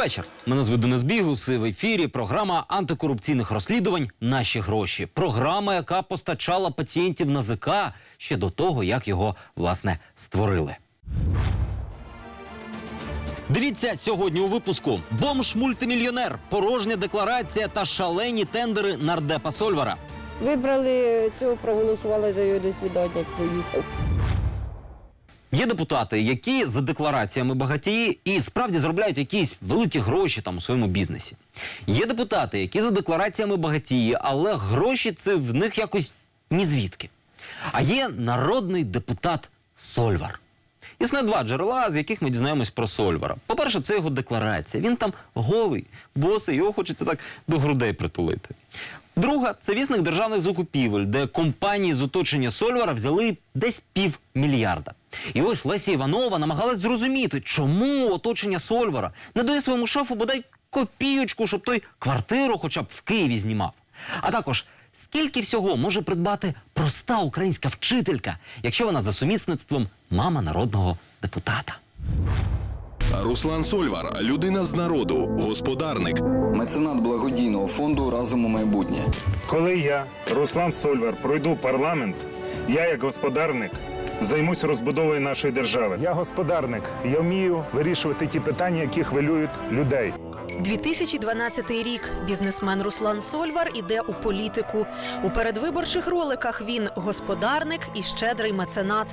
Вечір. Мене звуть Денис Бігус. і В ефірі програма антикорупційних розслідувань Наші гроші. Програма, яка постачала пацієнтів на ЗК ще до того, як його власне створили. Дивіться сьогодні у випуску: бомж-мультимільйонер, порожня декларація та шалені тендери нардепа Сольвара. Вибрали цього, проголосували за його свідання, поїхав. Є депутати, які за деклараціями багатії і справді заробляють якісь великі гроші там у своєму бізнесі. Є депутати, які за деклараціями багатії, але гроші це в них якось ні звідки. А є народний депутат Сольвар. Існує два джерела, з яких ми дізнаємось про Сольвара. По-перше, це його декларація. Він там голий, босий, його хочеться так до грудей притулити. Друга це вісник державних закупівель, де компанії з оточення Сольвара взяли десь півмільярда. І ось Леся Іванова намагалась зрозуміти, чому оточення Сольвара не дає своєму шефу бодай копійочку, щоб той квартиру хоча б в Києві знімав. А також скільки всього може придбати проста українська вчителька, якщо вона за сумісництвом мама народного депутата. Руслан Сольвар людина з народу, господарник. Меценат благодійного фонду разом у майбутнє. Коли я, Руслан Сольвар, пройду парламент, я, як господарник, займусь розбудовою нашої держави. Я господарник, я вмію вирішувати ті питання, які хвилюють людей. 2012 рік бізнесмен Руслан Сольвар іде у політику. У передвиборчих роликах він господарник і щедрий меценат.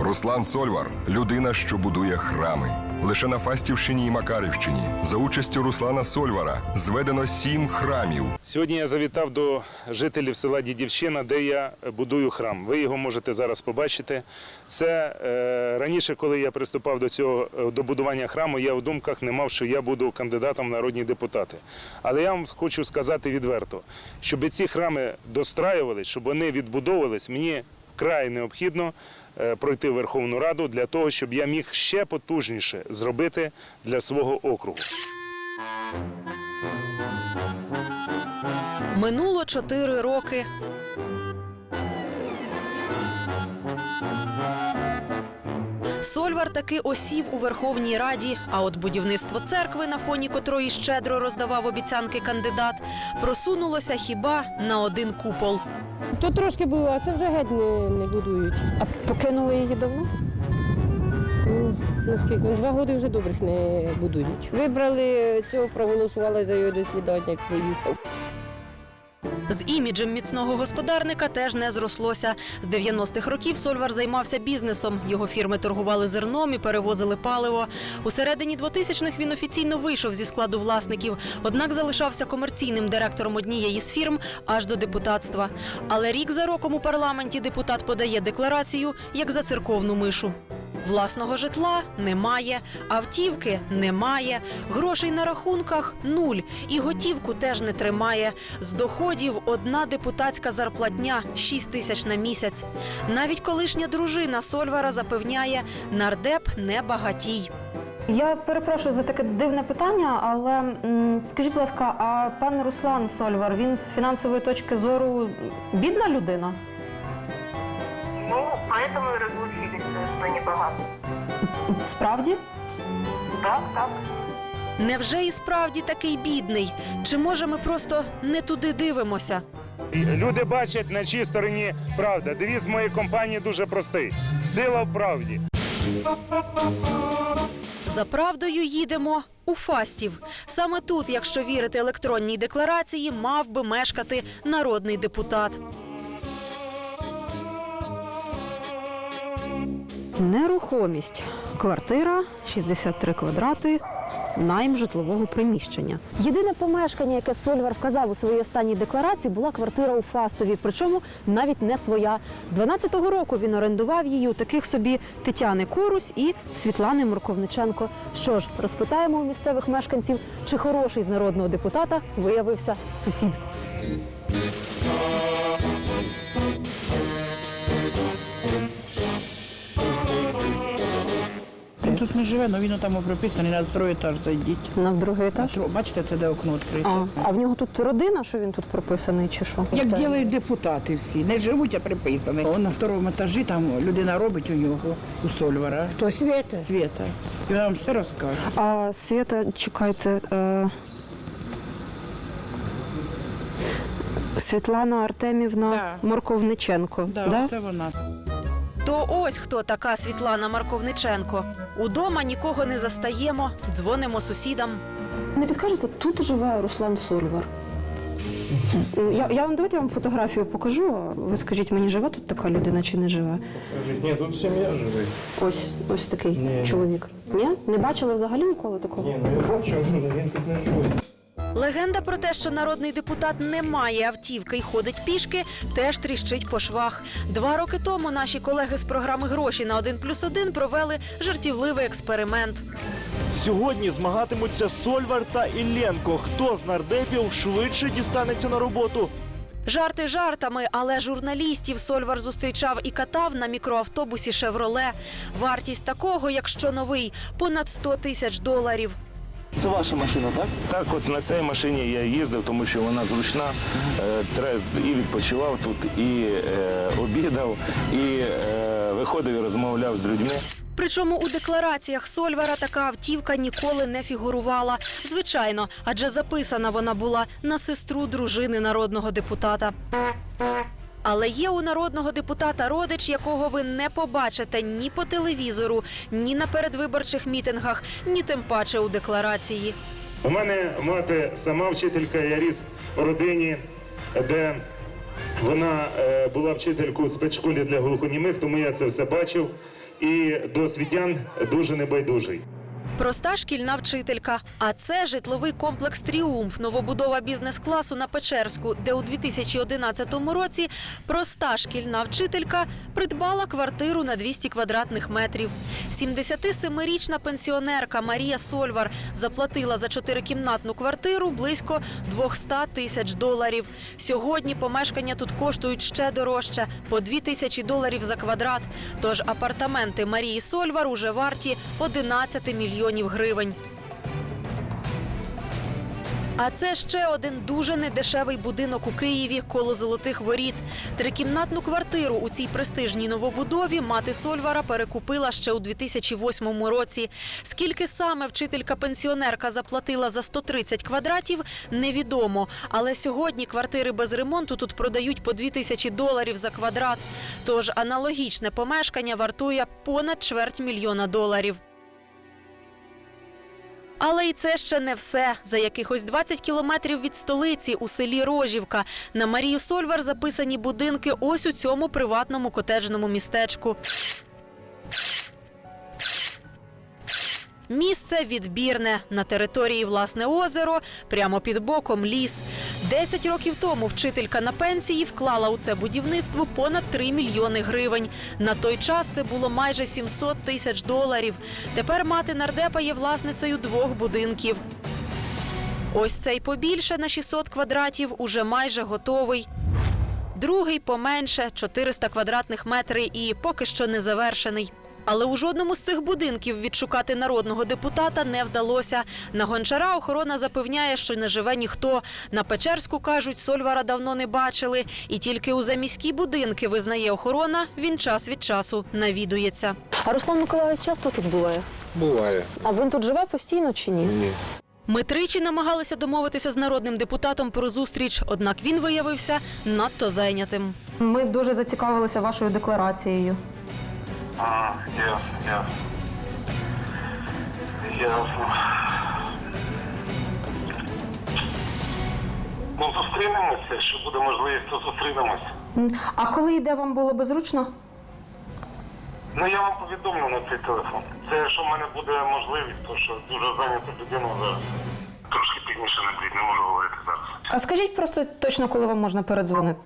Руслан Сольвар людина, що будує храми. Лише на Фастівщині і Макарівщині за участю Руслана Сольвара зведено сім храмів. Сьогодні я завітав до жителів села Дідівщина, де я будую храм. Ви його можете зараз побачити. Це е, раніше, коли я приступав до цього е, до будування храму, я в думках не мав, що я буду кандидатом в народні депутати. Але я вам хочу сказати відверто, щоб ці храми достраювались, щоб вони відбудовувались, мені вкрай необхідно пройти Верховну Раду для того, щоб я міг ще потужніше зробити для свого округу. Минуло чотири роки. Сольвар таки осів у Верховній Раді, а от будівництво церкви, на фоні котрої щедро роздавав обіцянки кандидат, просунулося хіба на один купол. То трошки було, а це вже геть не, не будують. А покинули її давно? Ну, наскільки? Ну, Два роки вже добрих не будують. Вибрали цього, проголосували за його дослідання, як поїхав. З іміджем міцного господарника теж не зрослося. З 90-х років Сольвар займався бізнесом. Його фірми торгували зерном і перевозили паливо. У середині 2000-х він офіційно вийшов зі складу власників, однак залишався комерційним директором однієї з фірм аж до депутатства. Але рік за роком у парламенті депутат подає декларацію як за церковну мишу. Власного житла немає, автівки немає, грошей на рахунках нуль. І готівку теж не тримає. З доходів одна депутатська зарплатня 6 тисяч на місяць. Навіть колишня дружина Сольвара запевняє, нардеп не багатій. Я перепрошую за таке дивне питання, але скажіть, будь ласка, а пан Руслан Сольвар, він з фінансової точки зору бідна людина? Справді? Так, так. Невже і справді такий бідний? Чи може ми просто не туди дивимося? Люди бачать, на чиїй стороні правда. Девіз моєї компанії дуже простий: сила в правді. За правдою їдемо у Фастів. Саме тут, якщо вірити електронній декларації, мав би мешкати народний депутат. Нерухомість. Квартира 63 квадрати. Найм житлового приміщення. Єдине помешкання, яке Сольвар вказав у своїй останній декларації, була квартира у Фастові, причому навіть не своя. З 12-го року він орендував її у таких собі Тетяни Корусь і Світлани Морковниченко. Що ж, розпитаємо у місцевих мешканців, чи хороший з народного депутата виявився сусід. Тут не живе, але він там прописаний на другий етаж зайдіть. На другий етаж? Тро- Бачите, це де окно відкрите. А, а в нього тут родина, що він тут прописаний, чи що? Як ділають депутати всі, не живуть, а приписані. Он на второму етажі там людина робить у нього, у Сольвара. То Свята. Света. І вона вам все розкаже. А Свята, чекайте. Е... Світлана Артемівна Да. Морковниченко. Да, да? Це вона. То ось хто така Світлана Марковниченко. Удома нікого не застаємо, дзвонимо сусідам. Не підкажете, тут живе Руслан Сольвар. Я, я вам давайте я вам фотографію покажу. а Ви скажіть мені, живе тут така людина чи не живе? Кажуть, Ні, тут сім'я живе. Ось ось такий Ні. чоловік. Ні? Не бачили взагалі ніколи такого? Ні, ну я бачу, але він тут не живе. Легенда про те, що народний депутат не має автівки і ходить пішки, теж тріщить по швах. Два роки тому наші колеги з програми Гроші на 1 плюс 1 провели жартівливий експеримент. Сьогодні змагатимуться Сольвар та Ілленко. Хто з нардепів швидше дістанеться на роботу? Жарти жартами, але журналістів Сольвар зустрічав і катав на мікроавтобусі Шевроле. Вартість такого, якщо новий, понад 100 тисяч доларів. Це ваша машина, так? Так, от на цій машині я їздив, тому що вона зручна. Е, тре- І відпочивав тут, і е, обідав, і е, виходив і розмовляв з людьми. Причому у деклараціях Сольвара така автівка ніколи не фігурувала. Звичайно, адже записана вона була на сестру дружини народного депутата. Але є у народного депутата родич, якого ви не побачите ні по телевізору, ні на передвиборчих мітингах, ні тим паче у декларації. У мене мати сама вчителька, я ріс у родині, де вона е, була вчителькою у спецшколі для глухонімих, тому я це все бачив. І до освітян дуже небайдужий. Проста шкільна вчителька. А це житловий комплекс Тріумф, новобудова бізнес-класу на Печерську, де у 2011 році проста шкільна вчителька придбала квартиру на 200 квадратних метрів. 77-річна пенсіонерка Марія Сольвар заплатила за чотирикімнатну квартиру близько 200 тисяч доларів. Сьогодні помешкання тут коштують ще дорожче по 2 тисячі доларів за квадрат. Тож апартаменти Марії Сольвар уже варті 11 мільйонів гривень. А це ще один дуже недешевий будинок у Києві коло золотих воріт. Трикімнатну квартиру у цій престижній новобудові мати Сольвара перекупила ще у 2008 році. Скільки саме вчителька-пенсіонерка заплатила за 130 квадратів, невідомо. Але сьогодні квартири без ремонту тут продають по 2 тисячі доларів за квадрат. Тож аналогічне помешкання вартує понад чверть мільйона доларів. Але і це ще не все. За якихось 20 кілометрів від столиці у селі Рожівка на Марію Сольвар записані будинки ось у цьому приватному котеджному містечку. Місце відбірне на території власне озеро, прямо під боком ліс. Десять років тому вчителька на пенсії вклала у це будівництво понад 3 мільйони гривень. На той час це було майже 700 тисяч доларів. Тепер мати нардепа є власницею двох будинків. Ось цей побільше на 600 квадратів уже майже готовий. Другий поменше 400 квадратних метрів і поки що не завершений. Але у жодному з цих будинків відшукати народного депутата не вдалося. На гончара охорона запевняє, що не живе ніхто. На Печерську кажуть, Сольвара давно не бачили. І тільки у заміські будинки визнає охорона. Він час від часу навідується. А Руслан Миколаївич часто тут буває? Буває. А він тут живе постійно чи ні? Ні. Ми тричі намагалися домовитися з народним депутатом про зустріч, однак він виявився надто зайнятим. Ми дуже зацікавилися вашою декларацією. А, ясно, ясно. Ясно. Ну, зустрінемося, що буде можливість, то зустрінемося. А коли йде вам було би зручно? Ну, я вам повідомлю на цей телефон. Це якщо в мене буде можливість, то що дуже зайнята людина зараз. Трошки пізніше не не можу говорити зараз. А скажіть просто точно, коли вам можна передзвонити.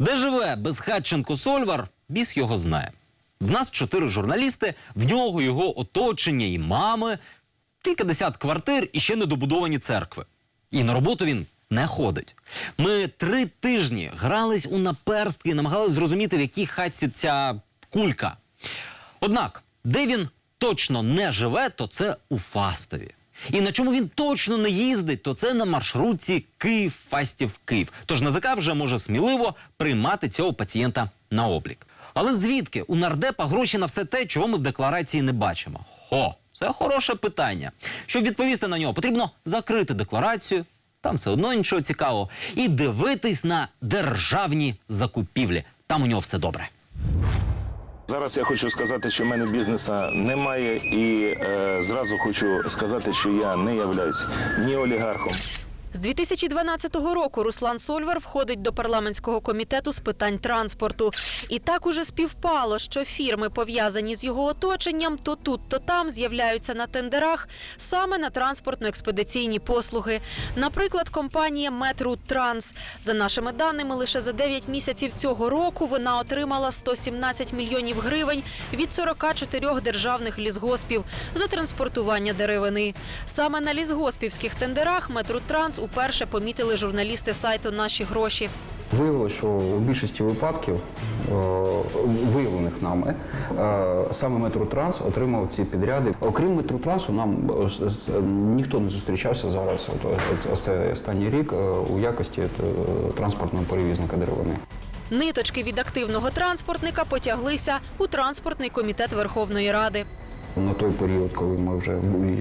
Де живе безхатченко Сольвар, біс його знає. В нас чотири журналісти, в нього його оточення і мами, кілька десят квартир і ще недобудовані церкви. І на роботу він не ходить. Ми три тижні грались у наперстки і намагалися зрозуміти, в якій хатці ця кулька. Однак, де він точно не живе, то це у Фастові. І на чому він точно не їздить, то це на маршрутці Київ Фастів Київ. Тож НАЗК вже може сміливо приймати цього пацієнта на облік. Але звідки у нардепа гроші на все те, чого ми в декларації не бачимо? Хо, це хороше питання. Щоб відповісти на нього, потрібно закрити декларацію. Там все одно нічого цікавого, і дивитись на державні закупівлі. Там у нього все добре. Зараз я хочу сказати, що в мене бізнесу немає, і е, зразу хочу сказати, що я не являюсь ні олігархом. З 2012 року Руслан Сольвар входить до парламентського комітету з питань транспорту. І так уже співпало, що фірми, пов'язані з його оточенням, то тут, то там з'являються на тендерах саме на транспортно-експедиційні послуги. Наприклад, компанія Метру Транс. За нашими даними, лише за 9 місяців цього року вона отримала 117 мільйонів гривень від 44 державних лісгоспів за транспортування деревини. Саме на лісгоспівських тендерах Метру Транс уперше помітили журналісти сайту Наші гроші. Виявилося, що у більшості випадків, е, виявлених нами, е, саме Метротранс отримав ці підряди. Окрім Метротрансу, нам е, ніхто не зустрічався зараз, останній рік, у якості транспортного перевізника деревини. Ниточки від активного транспортника потяглися у транспортний комітет Верховної Ради. На той період, коли ми вже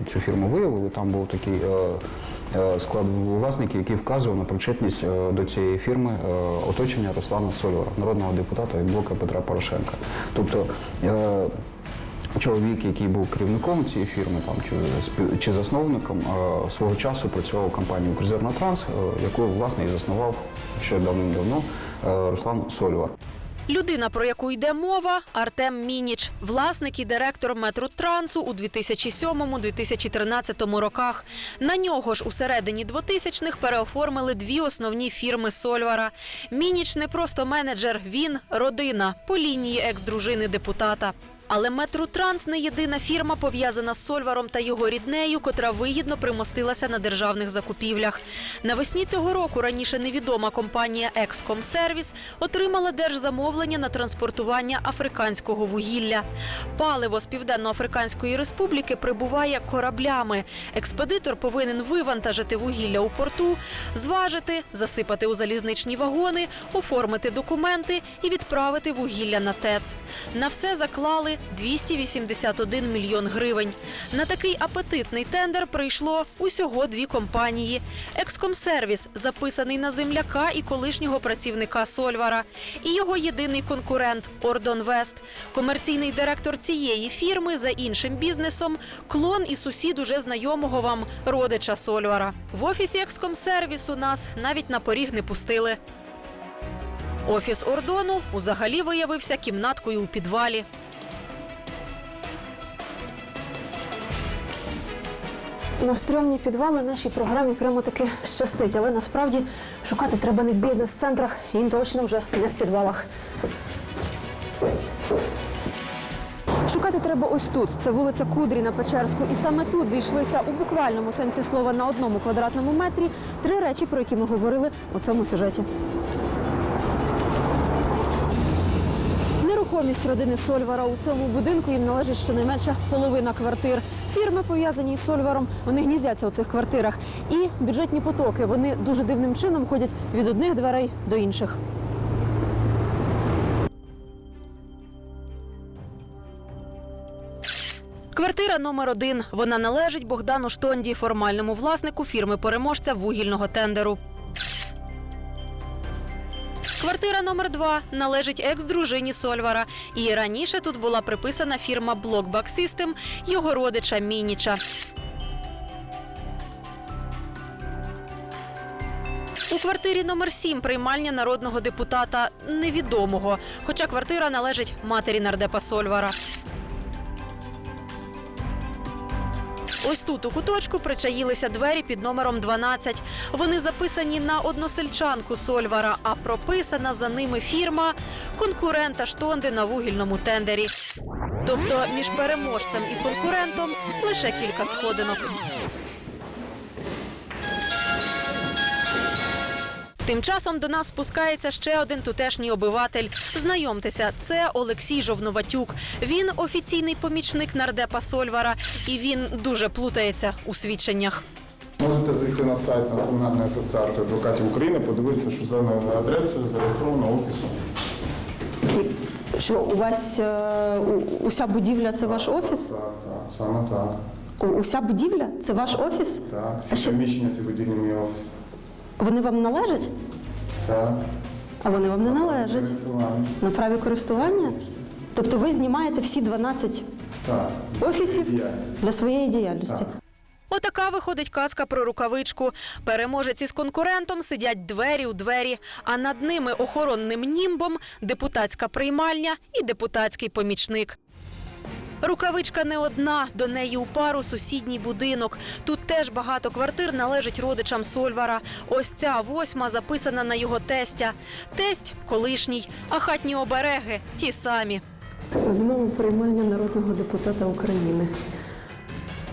цю фірму виявили, там був такий е, е, склад власників, який вказував на причетність е, до цієї фірми оточення Руслана Сольвара, народного депутата від блока Петра Порошенка. Тобто чоловік, який був керівником цієї фірми, там чи, чи засновником, свого часу працював у компанії «Укрзернотранс», яку власне і заснував ще давним-давно Руслан Сольвар. Людина, про яку йде мова, Артем Мініч, власник і директор Метротрансу у 2007-2013 роках. На нього ж у середині 2000-х переоформили дві основні фірми Сольвара. Мініч не просто менеджер, він родина по лінії екс-дружини депутата. Але Метротранс не єдина фірма, пов'язана з Сольваром та його ріднею, котра вигідно примостилася на державних закупівлях. Навесні цього року раніше невідома компанія Екскомсервіс отримала держзамовлення на транспортування африканського вугілля. Паливо з Південно-Африканської Республіки прибуває кораблями. Експедитор повинен вивантажити вугілля у порту, зважити, засипати у залізничні вагони, оформити документи і відправити вугілля на ТЕЦ. На все заклали 281 мільйон гривень. На такий апетитний тендер прийшло усього дві компанії. Екскомсервіс, записаний на земляка і колишнього працівника Сольвара, і його єдиний конкурент Ордон Вест. Комерційний директор цієї фірми за іншим бізнесом клон і сусід уже знайомого вам родича Сольвара. В офісі Екскомсервісу нас навіть на поріг не пустили. Офіс Ордону узагалі виявився кімнаткою у підвалі. На стрьомні підвали нашій програмі прямо таки щастить, але насправді шукати треба не в бізнес-центрах і точно вже не в підвалах. Шукати треба ось тут. Це вулиця Кудрі на Печерську. І саме тут зійшлися у буквальному сенсі слова на одному квадратному метрі три речі, про які ми говорили у цьому сюжеті. Нерухомість родини Сольвара у цьому будинку їм належить щонайменше половина квартир. Фірми пов'язані із Сольваром, вони гніздяться у цих квартирах. І бюджетні потоки. Вони дуже дивним чином ходять від одних дверей до інших. Квартира номер один. Вона належить Богдану Штонді, формальному власнику фірми переможця вугільного тендеру. Квартира номер два належить екс-дружині Сольвара. І раніше тут була приписана фірма Blockback System його родича Мініча. У квартирі номер 7 приймальня народного депутата невідомого, хоча квартира належить матері нардепа Сольвара. Ось тут у куточку причаїлися двері під номером 12. Вони записані на односельчанку Сольвара, а прописана за ними фірма конкурента Штонди на вугільному тендері. Тобто між переможцем і конкурентом лише кілька сходинок. Тим часом до нас спускається ще один тутешній обиватель. Знайомтеся, це Олексій Жовноватюк. Він офіційний помічник нардепа Сольвара, і він дуже плутається у свідченнях. Можете зайти на сайт Національної асоціації адвокатів України, подивитися, що за адресою зареєстровано офісом. Що у вас е, у- уся будівля це ваш офіс? Так, так, саме так. У- Уся будівля це ваш офіс? Так, всі приміщення ці будівлі мій офіс. Вони вам належать? Так. А вони вам не належать. Користування. На праві користування? Тобто ви знімаєте всі 12 Так. офісів для своєї діяльності? Отака виходить казка про рукавичку. Переможець із конкурентом сидять двері у двері, а над ними охоронним німбом депутатська приймальня і депутатський помічник. Рукавичка не одна, до неї у пару сусідній будинок. Тут теж багато квартир належить родичам Сольвара. Ось ця восьма записана на його тестя. Тесть колишній, а хатні обереги ті самі. Знову приймальня народного депутата України.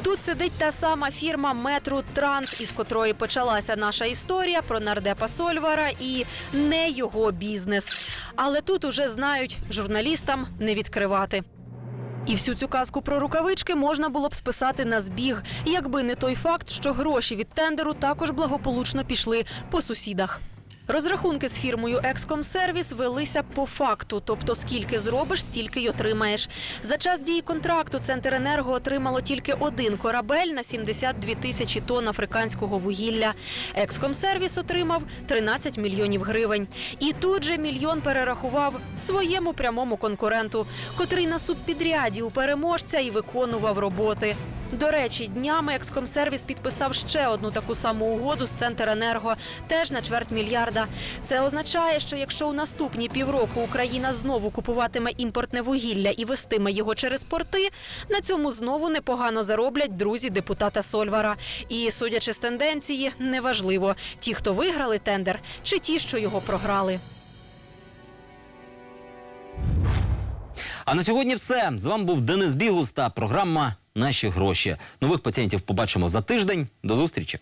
Тут сидить та сама фірма Метру Транс, із котрої почалася наша історія про нардепа Сольвара і не його бізнес. Але тут уже знають, журналістам не відкривати. І всю цю казку про рукавички можна було б списати на збіг, якби не той факт, що гроші від тендеру також благополучно пішли по сусідах. Розрахунки з фірмою Екскомсервіс велися по факту, тобто скільки зробиш, стільки й отримаєш. За час дії контракту Центренерго отримало тільки один корабель на 72 тисячі тонн африканського вугілля. Екскомсервіс отримав 13 мільйонів гривень. І тут же мільйон перерахував своєму прямому конкуренту, котрий на субпідряді у переможця і виконував роботи. До речі, днями Екскомсервіс підписав ще одну таку саму угоду з Центренерго, теж на чверть мільярда. Це означає, що якщо у наступні півроку Україна знову купуватиме імпортне вугілля і вестиме його через порти, на цьому знову непогано зароблять друзі депутата Сольвара. І судячи з тенденції, неважливо ті, хто виграли тендер, чи ті, що його програли. А на сьогодні все. З вами був Денис Бігус та програма Наші гроші. Нових пацієнтів побачимо за тиждень. До зустрічі.